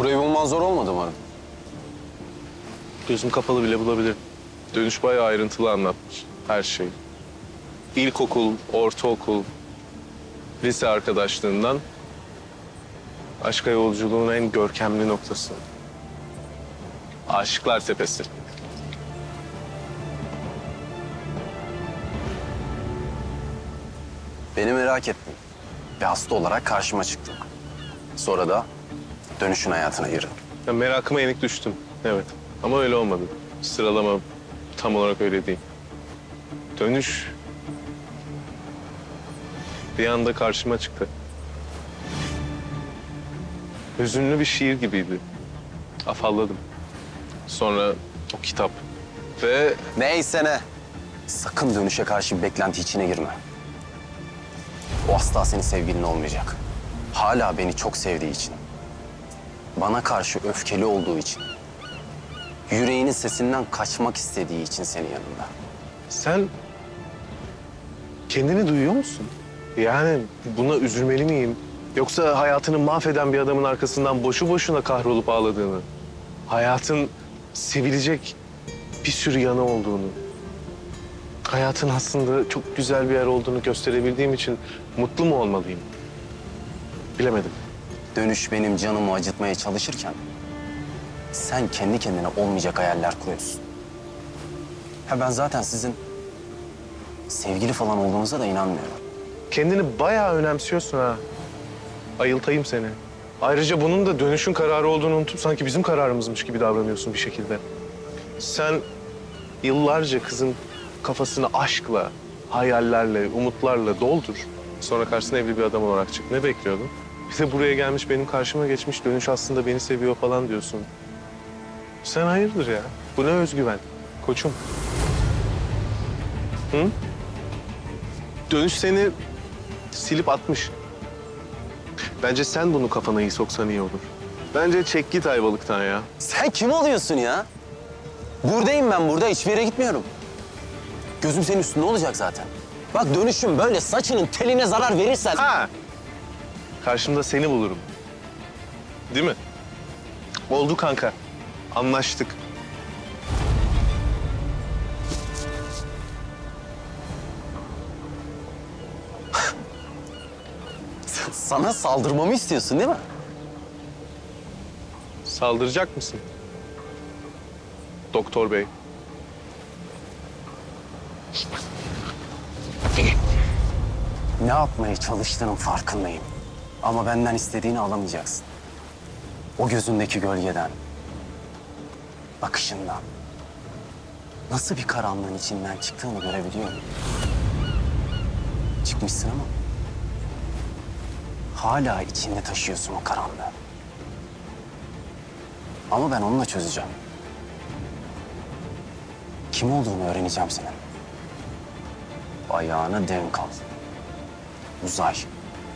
Burayı bulman zor olmadı umarım. Gözüm kapalı bile bulabilirim. Dönüş bayağı ayrıntılı anlatmış her şeyi. İlkokul, ortaokul, lise arkadaşlığından aşka yolculuğun en görkemli noktası. Aşıklar Tepesi. Beni merak ettin. Bir hasta olarak karşıma çıktın. Sonra da dönüşün hayatına girdin. Ya merakıma yenik düştüm. Evet. Ama öyle olmadı. Sıralama tam olarak öyle değil. Dönüş bir anda karşıma çıktı. Hüzünlü bir şiir gibiydi. Afalladım. Sonra o kitap ve Neyse ne. Sakın dönüşe karşı bir beklenti içine girme. O asla senin sevgilin olmayacak. Hala beni çok sevdiği için. Bana karşı öfkeli olduğu için. Yüreğinin sesinden kaçmak istediği için senin yanında. sen kendini duyuyor musun? Yani buna üzülmeli miyim? Yoksa hayatını mahveden bir adamın arkasından boşu boşuna kahrolup ağladığını, hayatın sevilecek bir sürü yanı olduğunu, hayatın aslında çok güzel bir yer olduğunu gösterebildiğim için mutlu mu olmalıyım? Bilemedim. Dönüş benim canımı acıtmaya çalışırken sen kendi kendine olmayacak hayaller kuruyorsun. Ha ben zaten sizin sevgili falan olduğunuza da inanmıyorum. Kendini bayağı önemsiyorsun ha. Ayıltayım seni. Ayrıca bunun da dönüşün kararı olduğunu unutup sanki bizim kararımızmış gibi davranıyorsun bir şekilde. Sen yıllarca kızın kafasını aşkla, hayallerle, umutlarla doldur. Sonra karşısına evli bir adam olarak çık. Ne bekliyordun? Bir de buraya gelmiş benim karşıma geçmiş dönüş aslında beni seviyor falan diyorsun. Sen hayırdır ya? Bu ne özgüven? Koçum. Hı? Dönüş seni silip atmış. Bence sen bunu kafana iyi soksan iyi olur. Bence çek git Ayvalık'tan ya. Sen kim oluyorsun ya? Buradayım ben burada. Hiçbir yere gitmiyorum. Gözüm senin üstünde olacak zaten. Bak dönüşüm böyle saçının teline zarar verirsen... Ha! Karşımda seni bulurum. Değil mi? Oldu kanka. Anlaştık. Sana saldırmamı istiyorsun değil mi? Saldıracak mısın? Doktor bey. Ne yapmaya çalıştığının farkındayım. Ama benden istediğini alamayacaksın. O gözündeki gölgeden, bakışından, nasıl bir karanlığın içinden çıktığını görebiliyorum. Çıkmışsın ama hala içinde taşıyorsun o karanlığı. Ama ben onunla çözeceğim. Kim olduğunu öğreneceğim senin. Ayağına denk al. Uzay.